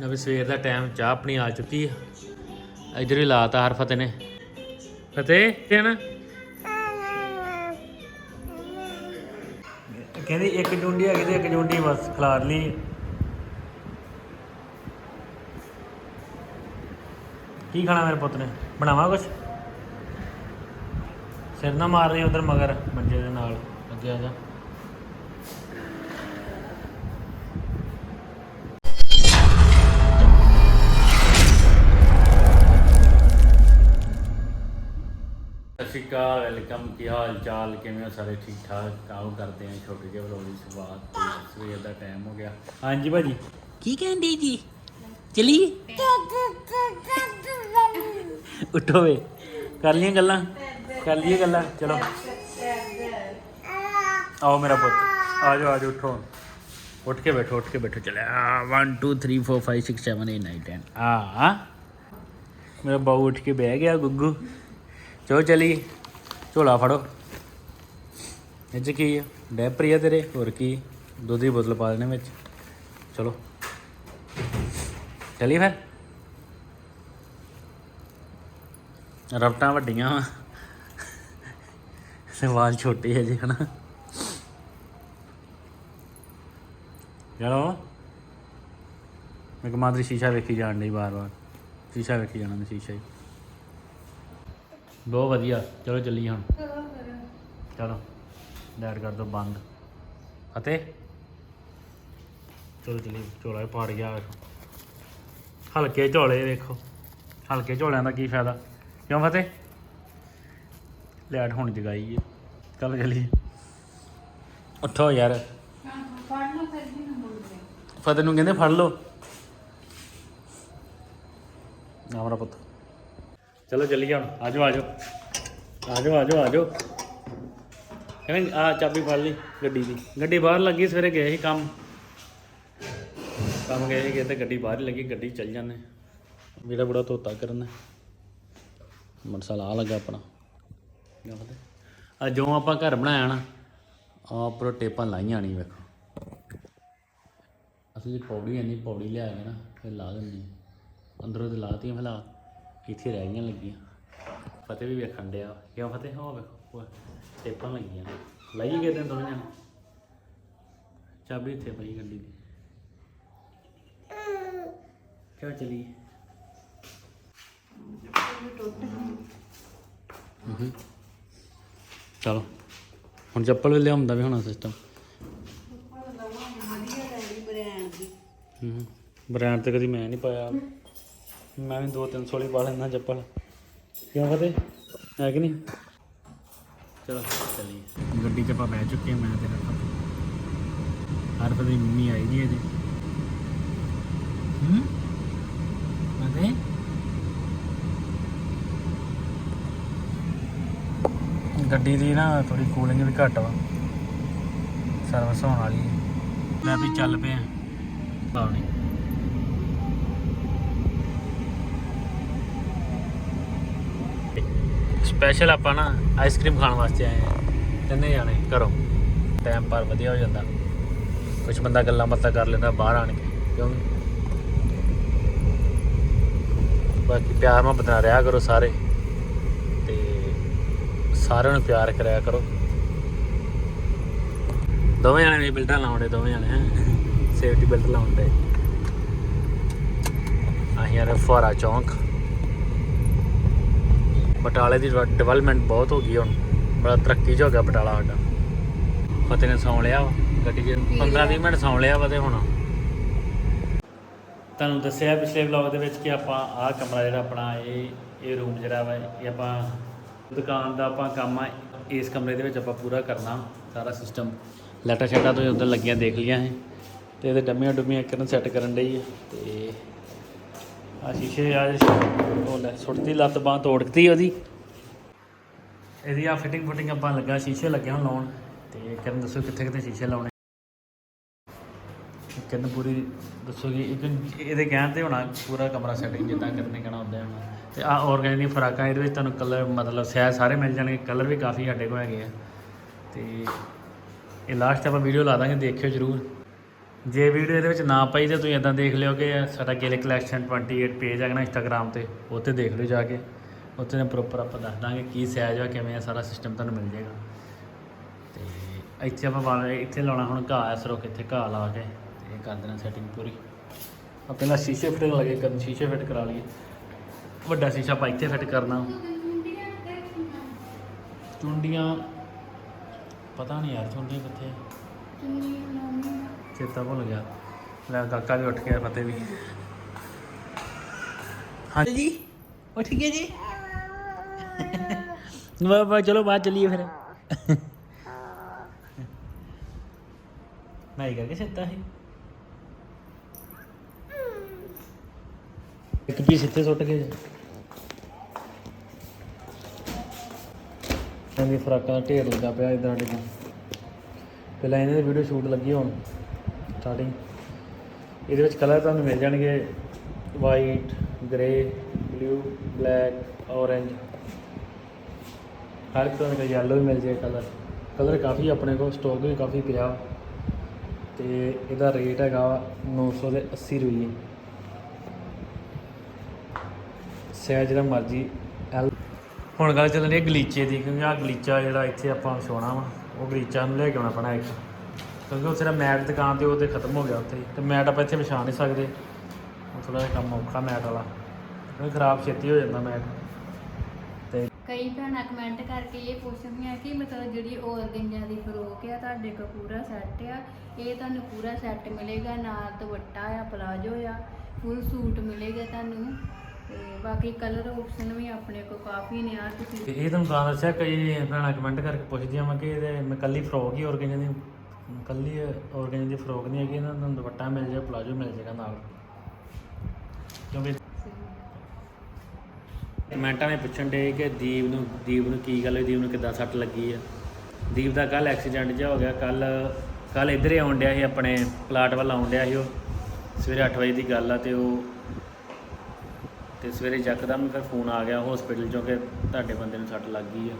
ਨਵੇਂ ਸਵੇਰ ਦਾ ਟਾਈਮ ਚਾਹ ਆਪਣੀ ਆ ਚੁੱਕੀ ਆ। ਇਧਰ ਹੀ ਲਾਤਾ ਹਰ ਫਤਿਹ ਨੇ। ਫਤਿਹ ਤੇ ਨਾ। ਕਹਿੰਦੀ ਇੱਕ ਜੁੰਡੀ ਹੈਗੀ ਤੇ ਇੱਕ ਜੁੰਡੀ ਬਸ ਖਿਲਾਰ ਲਈ। ਕੀ ਖਾਣਾ ਮੇਰੇ ਪੁੱਤ ਨੇ? ਬਣਾਵਾਂ ਕੁਛ? ਸਿਰ ਨਾ ਮਾਰ ਰਹੀ ਉਧਰ ਮਗਰ ਮੰਜੇ ਦੇ ਨਾਲ। ਅੱਗੇ ਆ ਜਾ ਸਤਿ ਸ਼੍ਰੀ ਅਕਾਲ ਵੈਲਕਮ ਕੀ ਹਾਲ ਚਾਲ ਕਿਵੇਂ ਹੋ ਸਾਰੇ ਠੀਕ ਠਾਕ ਆਓ ਕਰਦੇ ਆਂ ਛੋਟੇ ਜਿਹੇ ਵਲੋਗ ਦੀ ਸ਼ੁਰੂਆਤ ਤੇ ਸਵੇਰ ਦਾ ਟਾਈਮ ਹੋ ਗਿਆ ਹਾਂਜੀ ਭਾਜੀ ਕੀ ਕਹਿੰਦੀ ਜੀ ਚਲੀ ਉੱਠੋ ਵੇ ਕਰ ਲਈਆਂ ਗੱਲਾਂ ਕਰ ਲਈਏ ਗੱਲਾਂ ਚਲੋ ਆਓ ਮੇਰਾ ਪੁੱਤ ਆ ਜਾਓ ਆ ਜਾਓ ਉੱਠੋ ਉੱਠ ਕੇ ਬੈਠੋ ਉੱਠ ਕੇ ਬੈਠੋ ਚਲੇ 1 2 3 4 5 6 7 8 9 10 ਆ ਮੇਰਾ ਬਾਊ ਉੱਠ ਕੇ ਬਹਿ ਗਿਆ ਗੁੱਗੂ ਚਲੋ ਚਲੀ ਝੋਲਾ ਫੜੋ। ਇਹ 'ਚ ਕੀ ਆ? ਡੈਪਰੀ ਆ ਤੇਰੇ? ਹੋਰ ਕੀ? ਦੁੱਧ ਦੀ ਬੋਤਲ ਪਾ ਦੇਣੇ ਵਿੱਚ। ਚਲੋ। ਚਲੀ ਫਿਰ। ਰਫਟਾਂ ਵੱਡੀਆਂ ਵਾ। ਤੇ ਵਾਲ ਛੋਟੇ ਹੈ ਜੀ, ਹਨਾ। ਚਲੋ। ਮੈਂ ਕਮਾਂਦਰੀ ਸ਼ੀਸ਼ਾ ਵੇਖੀ ਜਾਣ ਡਈ ਬਾਰ-ਬਾਰ। ਸ਼ੀਸ਼ਾ ਵੇਖੀ ਜਾਣਾ ਮੈਂ, ਸ਼ੀਸ਼ਾ ਹੀ। ਬਹੁਤ ਵਧੀਆ। ਚਲੋ ਚੱਲੀਏ ਹੁਣ। ਚਲੋ ਲੈਟ ਕਰ ਦੋ ਬੰਦ। ਅਤੇ? ਚਲੋ ਚੱਲੀਏ ਝੋਲਾ ਹੀ ਪਾੜ ਗਿਆ। ਹਲਕੇ ਝੋਲੇ ਵੇਖੋ। ਹਲਕੇ ਝੋਲਿਆਂ ਦਾ ਕੀ ਫਾਇਦਾ? ਕਿਉਂ ਫਤਿਹ? ਲੈਟ ਹੁਣ ਜਗਾਈ ਹੈ ਕੱਲ ਚੱਲੀਏ। ਉੱਠੋ ਯਾਰ। ਫਤਿਹ ਨੂੰ ਕਹਿੰਦੇ ਫੜ ਲਓ। ਮੇਰਾ ਪੁੱਤ। ਚਲੋ ਚੱਲੀਏ ਹੁਣ। ਆਜੋ ਆਜੋ। ਆਜੋ ਆਜੋ ਆਜੋ। ਕਹਿੰਦੇ ਆ ਚਾਬੀ ਫੜ ਲਈ ਗੱਡੀ ਦੀ। ਗੱਡੀ ਬਾਹਰ ਲੱਗੀ, ਸਵੇਰੇ ਗਏ ਸੀ ਕੰਮ। ਕੰਮ ਗਏ ਸੀ ਤੇ ਗੱਡੀ ਬਾਹਰ ਹੀ ਲੱਗੀ, ਗੱਡੀ ਚੱਲ ਜਾਂਦੇ। ਮੇਰਾ ਬੜਾ ਧੋਤਾ ਕਰਨਾ। ਮੋਟਰਸਾਈਕਲ ਆ ਲੱਗਾ ਆਪਣਾ। ਆ ਜੋ ਆਪਾਂ ਘਰ ਬਣਾਇਆ ਨਾ ਆ ਉੱਪਰੋਂ ਟੇਪਾਂ ਲਾਈਆਂ ਨਹੀਂ ਵੇਖੋ। ਅਸਲੀ ਪੌੜੀ ਨਹੀਂ ਪੌੜੀ ਲਿਆ ਕੇ ਨਾ, ਫਿਰ ਲਾ ਦਿੰਦੀ ਅੰਦਰੋਂ ਤੇ ਲਾਤੀਆਂ ਭਲਾ ਇੱਥੇ ਰਹਿ ਗਈਆਂ ਲੱਗੀਆਂ। ਫਤਿਹ ਵੀ ਵੇਖਣ ਡਿਆ। ਕਿਉਂ ਫਤਿਹ? ਹੋ ਵੇਖੋ। ਟੇਪਾਂ ਲੱਗੀਆਂ। ਲਾਈਏ ਕਿਤੇ ਦੋਵੇਂ ਜਣੇ? ਚਾਬੀ ਇੱਥੇ ਪਈ ਗੱਡੀ ਦੀ। ਚਲੋ? ਚਲੀਏ ਹੂੰ। ਚਲੋ। ਹੁਣ ਚੱਪਲ ਵੀ ਲਿਆਉਂਦਾ ਵੀ ਹੋਣਾ ਸਿਸਟਮ ਬ੍ਰਾਂਡ ਤੇ ਕਦੀ ਮੈਂ ਨਹੀਂ ਪਾਇਆ। ਮੈਂ ਵੀ 2-300 ਵਾਲੀ ਪਾ ਲੈਂਦਾ ਚੱਪਲ। ਕਿਉਂ ਫਤੇ ਹੈ ਕਿ ਨਹੀਂ? ਚਲੋ, ਚੱਲੀਏ। ਗੱਡੀ 'ਚ ਆਪਾਂ ਬਹਿ ਚੁੱਕੇ ਹਾਂ, ਮੈਂ ਤੇ ਹਰਫਤ ਹਰਫਤ ਦੀ ਮੰਮੀ ਆਈ ਜੀ ਅਜੇ ਹੂੰ? ਫਤੇ ਗੱਡੀ ਦੀ ਨਾ ਥੋੜੀ ਕੂਲਿੰਗ ਵੀ ਘੱਟ ਵਾ। ਸਰਵਿਸ ਹੋਣ ਵਾਲੀ ਮੈਂ ਵੀ ਚੱਲ ਪਿਆ। ਪਾਉਣੀ ਸਪੈਸ਼ਲ ਆਪਾਂ ਨਾ ਆਈਸਕ੍ਰੀਮ ਖਾਣ ਵਾਸਤੇ ਆਏ ਆ ਤਿੰਨੇ ਜਾਣੇ ਘਰੋਂ। ਟਾਈਮ ਪਰ ਵਧੀਆ ਹੋ ਜਾਂਦਾ। ਕੁਝ ਬੰਦਾ ਗੱਲਾਂ ਬਾਤਾਂ ਕਰ ਲੈਂਦਾ ਬਾਹਰ ਆਣ ਕੇ, ਕਿਉਂ ਬਾਕੀ ਪਿਆਰ ਮੁਹੱਬਤ ਨਾਲ ਰਿਹਾ ਕਰੋ ਸਾਰੇ। ਤੇ ਸਾਰਿਆਂ ਨੂੰ ਪਿਆਰ ਕਰਿਆ ਕਰੋ। ਦੋਵੇਂ ਜਣੇ ਵੀ ਬਿਲਟਾਂ ਲਾਉਂਦੇ ਦੋਵੇਂ ਜਣੇ, ਹੈ? ਸੇਫਟੀ ਬੈਲਟ ਲਾਉਂਦੇ ਆਹੀਂ ਯਾਰ ਫੁਆਰਾ ਚੌਂਕ। ਬਟਾਲੇ ਦੀ ਡਿਵੈਲਪਮੈਂਟ ਬਹੁਤ ਹੋ ਗਈ ਹੁਣ। ਬੜਾ ਤਰੱਕੀ 'ਚ ਹੋ ਗਿਆ ਬਟਾਲਾ ਸਾਡਾ। ਫਤਿਹ ਨੇ ਸੌਂ ਲਿਆ ਵਾ। ਗੱਡੀ 'ਚ 15-20 ਮਿੰਟ ਸੌਂ ਲਿਆ ਵਾ ਤੇ ਹੁਣ। ਤੁਹਾਨੂੰ ਦੱਸਿਆ ਪਿਛਲੇ ਵਲੌਗ ਦੇ ਵਿੱਚ ਕਿ ਆਪਾਂ ਆਹ ਕਮਰਾ ਜਿਹੜਾ ਆਪਣਾ ਇਹ ਇਹ ਰੂਮ ਜਿਹੜਾ ਵਾ ਇਹ ਆਪਾਂ ਦੁਕਾਨ ਦਾ ਆਪਾਂ ਕੰਮ ਆ ਇਸ ਕਮਰੇ ਦੇ ਵਿੱਚ ਆਪਾਂ ਪੂਰਾ ਕਰਨਾ ਸਾਰਾ ਸਿਸਟਮ ਲੈਟਾ ਛੱਟਾ ਤੋਂ ਉਧਰ ਲੱਗੀਆਂ ਦੇਖ ਲੀਆਂ ਹੈ ਤੇ ਇਹਦੇ ਡੰਮੀਆਂ ਡੁੰਮੀਆਂ ਇੱਕ ਨੂੰ ਸੈੱਟ ਕਰਨ ਹੈ ਤੇ ਆ ਸ਼ੀਸ਼ੇ ਆ ਉਹ ਲੈ ਸੁੱਟਦੀ ਲੱਤ ਬਾਹ ਤੋੜਕਤੀ ਉਹਦੀ। ਇਹਦੀ ਆ ਫਿਟਿੰਗ ਫੁਟਿੰਗ ਆਪਾਂ ਲੱਗਾ, ਸ਼ੀਸ਼ੇ ਲੱਗੇ ਹੁਣ ਲਾਉਣ। ਤੇ ਕਰਨ, ਦੱਸੋ ਕਿੱਥੇ ਕਿੱਥੇ ਸ਼ੀਸ਼ੇ ਲਾਉਣੇ? ਕਿੰਨ ਪੂਰੀ ਦੱਸੋਗੇ ਇੱਕ ਇਹਦੇ ਕਹਿਣ ਤੇ ਹੋਣਾ, ਪੂਰਾ ਕਮਰਾ ਸੈਟਿੰਗ ਜਿੱਦਾਂ ਕਰਨੇ ਕਹਿਣਾ ਹੁੰਦਾ ਹੋਣਾ। ਤੇ ਆ ਆਰਗੈਨਿਕ ਦੀਆਂ ਫਰਾਕਾਂ ਇਹਦੇ ਵਿੱਚ ਤੁਹਾਨੂੰ ਕਲਰ ਮਤਲਬ ਸਹਿ ਸਾਰੇ ਮਿਲ ਜਾਣਗੇ ਕਲਰ ਵੀ ਕਾਫੀ ਸਾਡੇ ਕੋਲ ਹੈਗੇ ਆ। ਤੇ ਇਹ ਲਾਸਟ ਆਪਾਂ ਵੀਡੀਓ ਲਾ ਦਾਂਗੇ, ਦੇਖਿਓ ਜਰੂਰ। ਜੇ ਵੀਡੀਓ ਇਹਦੇ ਵਿੱਚ ਨਾ ਪਈ ਤੇ ਤੁਸੀਂ ਇਦਾਂ ਦੇਖ ਲਿਓ ਕਿ ਸਾਡਾ ਗਿਲ ਕਲੈਕਸ਼ਨ 28 ਪੇਜ ਹੈਗਾ ਨਾ ਇੰਸਟਾਗ੍ਰam ਤੇ, ਉੱਥੇ ਦੇਖ ਲਿਓ ਜਾ ਕੇ। ਉੱਥੇ ਨੇ ਪ੍ਰੋਪਰ ਆਪਾਂ ਦੱਸ ਦਾਂਗੇ ਕੀ ਸਾਈਜ਼ ਆ, ਕਿਵੇਂ ਆ, ਸਾਰਾ ਸਿਸਟਮ ਤੁਹਾਨੂੰ ਮਿਲ ਜਾਏਗਾ। ਤੇ ਇੱਥੇ ਆਪਾਂ ਵਾਲ ਇੱਥੇ ਲਾਉਣਾ ਹੁਣ ਘਾਹ, ਇਸ ਰੋਕ ਇੱਥੇ ਘਾਹ ਲਾ ਕੇ, ਤੇ ਇਹ ਕਰ ਦੇਣਾ ਸੈਟਿੰਗ ਪੂਰੀ। ਆ ਪਹਿਲਾਂ ਸ਼ੀਸ਼ੇ ਫਿੱਟ ਲੱਗੇ ਕਰਨ ਸ਼ੀਸ਼ੇ ਫਿੱਟ ਕਰਾ ਲਈਏ। ਵੱਡਾ ਸ਼ੀਸ਼ਾ ਆਪਾਂ ਇੱਥੇ ਫਿੱਟ ਕਰਨਾ। ਚੁੰਡੀਆਂ, ਪਤਾ ਨਹੀਂ ਯਾਰ ਚੁੰਡੀਆਂ ਕਿੱਥੇ ਆ? ਚੇਤਾ ਭੁੱਲ ਗਿਆ। ਲੈ ਕਾਕਾ ਵੀ ਉੱਠ ਗਿਆ ਫਤਿਹ ਵੀ। ਹਾਂਜੀ ਜੀ, ਉੱਠ ਗਏ ਜੀ? ਵਾ ਵਾ ਚਲੋ ਬਾਅਦ ਚਲੀਏ ਫਿਰ। ਨਹੀਂ ਕਰਕੇ ਸਿੱਤਾ ਹੈ। ਇੱਕ ਪੀਸ ਇੱਥੇ ਸੁੱਟ ਕੇ। ਨਵੀਂ ਫਰਾਕਾਂ ਦਾ ਢੇਰ ਲੱਗਾ ਪਿਆ ਇਧਰ ਸਾਡੇ ਪਹਿਲਾਂ ਇਹਨਾਂ ਦੀ ਵੀਡੀਓ ਸ਼ੂਟ ਲੱਗੀ ਹੁਣ। ਸਟਾਰਟਿੰਗ ਇਹਦੇ ਵਿੱਚ ਕਲਰ ਤੁਹਾਨੂੰ ਮਿਲ ਜਾਣਗੇ। White grey blue black orange ਹਰ ਇੱਕ ਤਰ੍ਹਾਂ ਦਾ ਯੈਲੋ ਵੀ ਮਿਲ ਜੇ ਕਲਰ ਕਲਰ ਕਾਫੀ ਆਪਣੇ ਕੋਲ ਸਟਾਕ ਵੀ ਕਾਫੀ ਪਿਆ। ਤੇ ਇਹਦਾ ਰੇਟ ਹੈਗਾ 900 ਦੇ 80 ਰੁਪਏ ਸਾਈਜ਼ ਜਿਹੜਾ ਮਰਜ਼ੀ ਐਲ ਹੁਣ ਗੱਲ ਚੱਲ ਹੈ ਗਲੀਚੇ ਦੀ, ਕਿਉਂਕਿ ਆ ਗਲੀਚਾ ਜਿਹੜਾ ਇੱਥੇ ਆਪਾਂ ਵਿਛਾਉਣਾ ਵਾ, ਉਹ ਗਲੀਚਾ ਨੂੰ ਲੈ ਕੇ ਆਉਣਾ ਪੈਣਾ ਇੱਕ। ਕਿਉਂਕਿ ਉਹ ਸਿਰਾ ਮੈਟ ਦੁਕਾਨ ਤੇ ਉਹ ਤੇ ਖਤਮ ਹੋ ਗਿਆ ਉੱਥੇ। ਤੇ ਮੈਟ ਆਪਾਂ ਇੱਥੇ ਵਿਛਾ ਨਹੀਂ ਸਕਦੇ। ਉਹ ਥੋੜਾ ਜਿਹਾ ਕੰਮ ਔਖਾ ਮੈਟ ਵਾਲਾ। ਕਿਉਂਕਿ ਖਰਾਬ ਛੇਤੀ ਹੋ ਜਾਂਦਾ ਮੈਟ। ਤੇ ਕਈ ਭੈਣਾਂ ਕਮੈਂਟ ਕਰਕੇ ਇਹ ਪੁੱਛਦੀਆਂ ਕਿ ਮਤਲਬ ਜਿਹੜੀ ਔਰਗੰਜਾ ਦੀ ਫਰੋਕ ਆ ਤੁਹਾਡੇ ਕੋਲ ਪੂਰਾ ਸੈੱਟ ਆ। ਇਹ ਤੁਹਾਨੂੰ ਪੂਰਾ ਸੈੱਟ ਮਿਲੇਗਾ ਨਾਲ ਦੁਪੱਟਾ ਆ ਪਲਾਜੋ ਆ। ਫੁੱਲ ਸੂਟ ਮਿਲੇਗਾ ਤੁਹਾਨੂੰ। ਤੇ ਬਾਕੀ ਕਲਰ ਆਪਸ਼ਨ ਵੀ ਆਪਣੇ ਕੋਲ ਕਾਫੀ ਨੇ ਆ ਤੁਸੀਂ ਇਹ ਤੁਹਾਨੂੰ ਤਾਂ ਦੱਸਿਆ ਕਈ ਭੈਣਾਂ ਕਮੈਂਟ ਕਰਕੇ ਪੁੱਛਦੀਆਂ ਵਾ ਕਿ ਇਹਦੇ ਮੈਂ ਕੱਲੀ ਫਰੋਕ ਹੀ ਔਰਗੰਜਾ ਦੀ ਕੱਲੀ ਔਰਗੰਜਾ ਦੀ ਫਰੋਕ ਨਹੀਂ ਹੈਗੀ, ਇਹਨਾਂ ਨੂੰ ਦੁਪੱਟਾ ਮਿਲ ਜਾਏ ਪਲਾਜੋ ਮਿਲ ਜਾਏਗਾ ਨਾਲ। ਕਿਉਂਕਿ ਕਮੈਂਟਾਂ ਨੇ ਪੁੱਛਣ ਦੇ ਕਿ ਦੀਪ ਨੂੰ ਦੀਪ ਨੂੰ ਕੀ ਗੱਲ ਹੋਈ, ਦੀਪ ਨੂੰ ਕਿੱਦਾਂ ਸੱਟ ਲੱਗੀ ਆ? ਦੀਪ ਦਾ ਕੱਲ ਐਕਸੀਡੈਂਟ ਜਿਹਾ ਹੋ ਗਿਆ ਕੱਲ ਕੱਲ ਇੱਧਰ ਹੀ ਆਉਣ ਡਿਆ ਸੀ, ਆਪਣੇ ਪਲਾਟ ਵੱਲ ਆਉਣ ਡਿਆ ਸੀ ਉਹ। ਸਵੇਰੇ 8 ਵਜੇ ਦੀ ਗੱਲ ਆ ਤੇ ਉਹ, ਤੇ ਸਵੇਰੇ ਯਕਦਮ ਫਿਰ ਫੋਨ ਆ ਗਿਆ ਹਸਪੀਟਲ ਚੋਂ ਕਿ ਤੁਹਾਡੇ ਬੰਦੇ ਨੂੰ ਸੱਟ ਲੱਗ ਗਈ ਆ।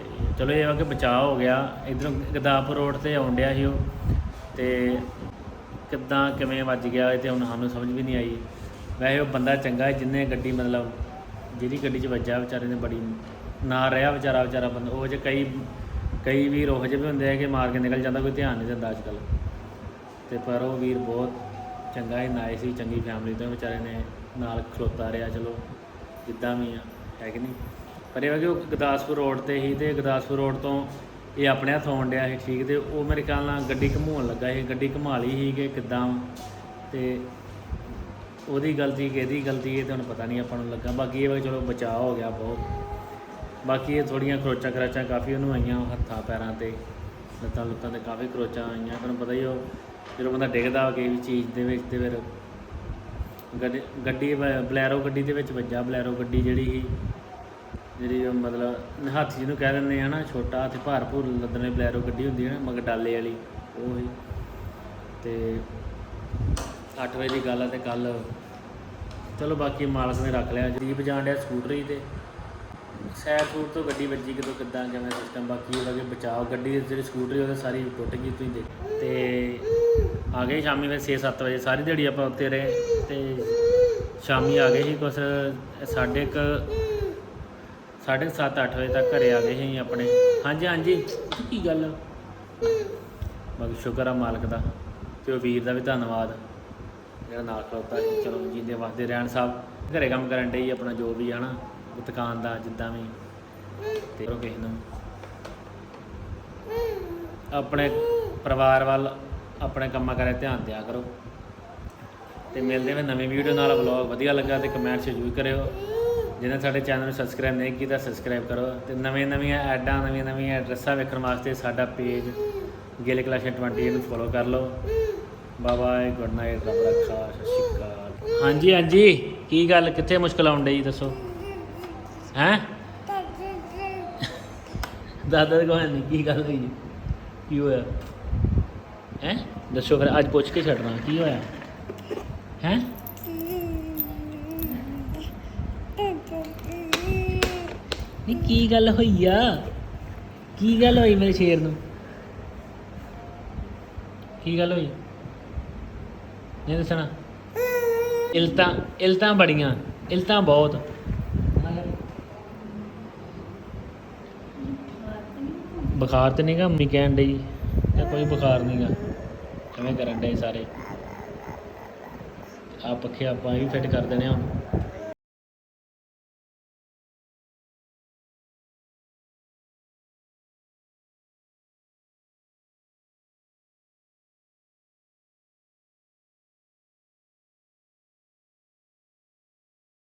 ਤੇ ਚਲੋ ਇਹ ਵਾ ਕਿ ਬਚਾਅ ਹੋ ਗਿਆ। ਇਧਰੋਂ ਗਦਾਪੁਰ ਰੋਡ ਤੇ ਆਉਣ ਡਿਆ ਸੀ ਉਹ। ਤੇ ਕਿੱਦਾਂ, ਕਿਵੇਂ ਵੱਜ ਗਿਆ ਇਹ ਤੇ ਹੁਣ ਸਾਨੂੰ ਸਮਝ ਵੀ ਨਹੀਂ ਆਈ। ਵੈਸੇ ਉਹ ਬੰਦਾ ਚੰਗਾ ਹੈ, ਜਿੰਨੇ ਗੱਡੀ ਮਤਲਬ ਜਿਹੜੀ ਗੱਡੀ 'ਚ ਵੱਜਾ ਵਿਚਾਰੇ ਨੇ ਬੜੀ ਨਾ ਰਿਹਾ ਵਿਚਾਰਾ ਵਿਚਾਰਾ ਬੰਦਾ। ਉਹ ਜੇ ਕਈ ਕਈ ਵੀਰ ਉਹ ਜਿਹੇ ਵੀ ਹੁੰਦੇ ਆ ਕਿ ਮਾਰ ਕੇ ਨਿਕਲ ਜਾਂਦਾ, ਕੋਈ ਧਿਆਨ ਨਹੀਂ ਦਿੰਦਾ ਅੱਜ ਕੱਲ੍ਹ ਤੇ ਪਰ ਉਹ ਵੀਰ ਬਹੁਤ ਚੰਗਾ ਹੈ ਨਾਏ ਸੀ, ਚੰਗੀ ਫੈਮਿਲੀ ਤੋਂ ਵਿਚਾਰੇ ਨੇ ਨਾਲ ਖਲੋਤਾ ਰਿਹਾ। ਚਲੋ, ਜਿੱਦਾਂ ਵੀ ਆ, ਹੈ ਕਿ ਨਹੀਂ? ਪਰ ਇਹ ਵਾ ਕਿ ਉਹ ਗੁਰਦਾਸਪੁਰ ਰੋਡ ਤੇ ਹੀ ਤੇ ਗੁਰਦਾਸਪੁਰ ਰੋਡ ਤੋਂ ਇਹ ਆਪਣੇ ਹੱਥ ਆਉਣ ਡਿਆ ਸੀ, ਠੀਕ ਤੇ ਉਹ ਮੇਰੇ ਖਿਆਲ ਨਾਲ ਗੱਡੀ ਘਮਾਉਣ ਲੱਗਾ ਸੀ, ਗੱਡੀ ਘਮਾ ਲਈ ਸੀ ਕਿ ਕਿੱਦਾਂ ਤੇ ਉਹਦੀ ਗਲਤੀ ਕਿਹਦੀ ਗਲਤੀ ਇਹ ਤਾਂ ਹੁਣ ਪਤਾ ਨਹੀਂ ਆਪਾਂ ਨੂੰ ਲੱਗਾ। ਬਾਕੀ ਇਹ ਵਾ ਚਲੋ ਬਚਾਅ ਹੋ ਗਿਆ ਬਹੁਤ। ਬਾਕੀ ਇਹ ਥੋੜੀਆਂ ਖਰੋਚਾਂ ਖਰਾਚਾਂ ਕਾਫੀ ਉਹਨੂੰ ਆਈਆਂ ਹੱਥਾਂ, ਪੈਰਾਂ ਤੇ, ਲੱਤਾਂ ਲੁੱਤਾਂ ਤੇ ਕਾਫੀ ਖਰੋਚਾਂ ਆਈਆਂ। ਤੁਹਾਨੂੰ ਪਤਾ ਹੀ ਉਹ ਜਦੋਂ ਬੰਦਾ ਡਿੱਗਦਾ ਕਿਸੇ ਵੀ ਚੀਜ਼ ਦੇ ਵਿੱਚ ਤੇ ਫਿਰ ਗੱਡੀ ਗੱਡੀ ਬ- ਬਲੈਰੋ ਗੱਡੀ ਦੇ ਵਿੱਚ ਵੱਜਾ, ਬਲੈਰੋ ਗੱਡੀ ਜਿਹੜੀ ਸੀ। ਜਿਹੜੀ ਉਹ ਮਤਲਬ ਹਾਥੀ ਜਿਹਨੂੰ ਕਹਿ ਦਿੰਦੇ ਆ ਨਾ, ਛੋਟਾ ਹਾਥੀ ਭਾਰ ਭੂਰ ਲੱਦਣੇ ਬਲੈਰੋ ਗੱਡੀ ਹੁੰਦੀ ਹੈ ਨਾ ਮਗਡਾਲੇ ਵਾਲੀ, ਉਹ ਹੀ ਤੇ 8 ਵਜੇ ਦੀ ਗੱਲ ਆ ਤੇ ਕੱਲ ਚਲੋ ਬਾਕੀ ਮਾਲਕ ਨੇ ਰੱਖ ਲਿਆ ਜਰੀਬ ਜਾਣ ਡਿਆ ਸਕੂਟਰੀ ਤੇ। ਸੈਰ ਸੂਟ ਤੋਂ ਗੱਡੀ ਵੱਜੀ ਕਿਤੋਂ ਕਿੱਦਾਂ, ਕਿਵੇਂ ਸਿਸਟਮ ਬਾਕੀ ਉਹਦਾ ਕਿ ਬਚਾਓ। ਗੱਡੀ ਦੀ ਜਿਹੜੀ ਸਕੂਟਰੀ ਉਹਦੇ ਸਾਰੀ ਟੁੱਟ ਗਈ ਤੁਸੀਂ ਦੇਖ। ਤੇ ਆ ਗਏ ਸ਼ਾਮੀ ਫਿਰ 6-7 ਵਜੇ, ਸਾਰੀ ਦਿਹਾੜੀ ਆਪਾਂ ਉੱਤੇ ਰਹੇ। ਤੇ ਸ਼ਾਮੀ ਆ ਗਏ ਸੀ ਕੁਛ, ਸਾਢੇ ਕੁ ਸਾਢੇ ਕੁ ਸੱਤ 8 ਵਜੇ ਤੱਕ ਘਰੇ ਆ ਗਏ ਸੀ ਆਪਣੇ। ਹਾਂਜੀ ਹਾਂਜੀ। ਕੀ ਗੱਲ? ਬਾਕੀ ਸ਼ੁਕਰ ਆ ਮਾਲਕ ਦਾ ਤੇ ਉਹ ਵੀਰ ਦਾ ਵੀ ਧੰਨਵਾਦ। ਜਿਹੜਾ ਨਾਲ ਖਲੋਤਾ ਸੀ, ਚਲੋ ਜਿੰਦੇ ਵਾਸਤੇ ਰਹਿਣ ਸਾਹਿਬ ਘਰੇ ਕੰਮ ਕਰਨ ਡਈ ਆਪਣਾ, ਜੋ ਵੀ ਹੈ ਦੁਕਾਨ ਦਾ, ਜਿੱਦਾਂ ਵੀ। ਤੇ ਉਹ ਕਿਸੇ ਨੂੰ ਆਪਣੇ ਪਰਿਵਾਰ ਵੱਲ ਆਪਣੇ ਕੰਮਾਂ ਕਰੇ ਧਿਆਨ ਦਿਆ ਕਰੋ। ਤੇ ਮਿਲਦੇ ਹਾਂ ਨਵੀਂ ਵੀਡੀਓ ਨਾਲ, ਵਲੌਗ ਵਧੀਆ ਲੱਗਾ ਤੇ ਕਮੈਂਟ ਜ਼ਰੂਰ ਕਰਿਓ। ਜਿਹਨੇ ਸਾਡੇ ਚੈਨਲ ਨੂੰ ਸਬਸਕ੍ਰਾਈਬ ਨਹੀਂ ਕੀਤਾ ਸਬਸਕ੍ਰਾਈਬ ਕਰੋ ਤੇ ਨਵੇਂ ਨਵੀਆਂ ਐਡਾਂ, ਨਵੀਆਂ ਨਵੀਆਂ ਐਡਰੈਸਾਂ ਵੇਖਣ ਵਾਸਤੇ ਸਾਡਾ ਪੇਜ ਗਿਲ ਕਲਾਸ਼ਨ 20 ਨੂੰ ਫੋਲੋ ਕਰ ਲਓ। ਬਾਏ ਬਾਏ ਗੁੱਡ ਨਾਈਟ ਰੱਬ ਰੱਖਾ ਸਤਿ ਸ਼੍ਰੀ ਅਕਾਲ। ਹਾਂਜੀ ਹਾਂਜੀ, ਕੀ ਗੱਲ, ਕਿੱਥੇ ਮੁਸ਼ਕਲ ਆਉਣ ਡਈ, ਦੱਸੋ? ਹੈਂ? ਦਾਦਾ ਦੇ ਕੋਲ ਨਹੀਂ, ਕੀ ਗੱਲ ਹੋਈ? ਜੀ? ਕੀ ਹੋਇਆ? ਹੈਂ? ਦੱਸੋ ਫਿਰ, ਅੱਜ ਪੁੱਛ ਕੇ ਛੱਡਣਾ, ਕੀ ਹੋਇਆ? ਹੈਂ? ਨਹੀਂ ਕੀ ਗੱਲ ਹੋਈ ਆ? ਕੀ ਗੱਲ ਹੋਈ ਮੇਰੇ ਸ਼ੇਰ ਨੂੰ? ਕੀ ਗੱਲ ਹੋਈ? ਨਹੀਂ ਦੱਸਣਾ। ਇਲਤਾਂ ਇਲਤਾਂ ਬੜੀਆਂ, ਇਲਤਾਂ ਬਹੁਤ। ਬੁਖਾਰ ਤੇ ਨਹੀਂਗਾ ਮੰਮੀ ਕਹਿਣ ਡਈ। ਤੇ ਕੋਈ ਬੁਖਾਰ ਨਹੀਂਗਾ ਕਿਵੇਂ ਕਰਨ ਡੇ ਸਾਰੇ। ਆ ਪੱਖੇ ਆਪਾਂ ਇਹ ਵੀ ਫਿੱਟ ਕਰ ਦੇਣੇ ਹੁਣ।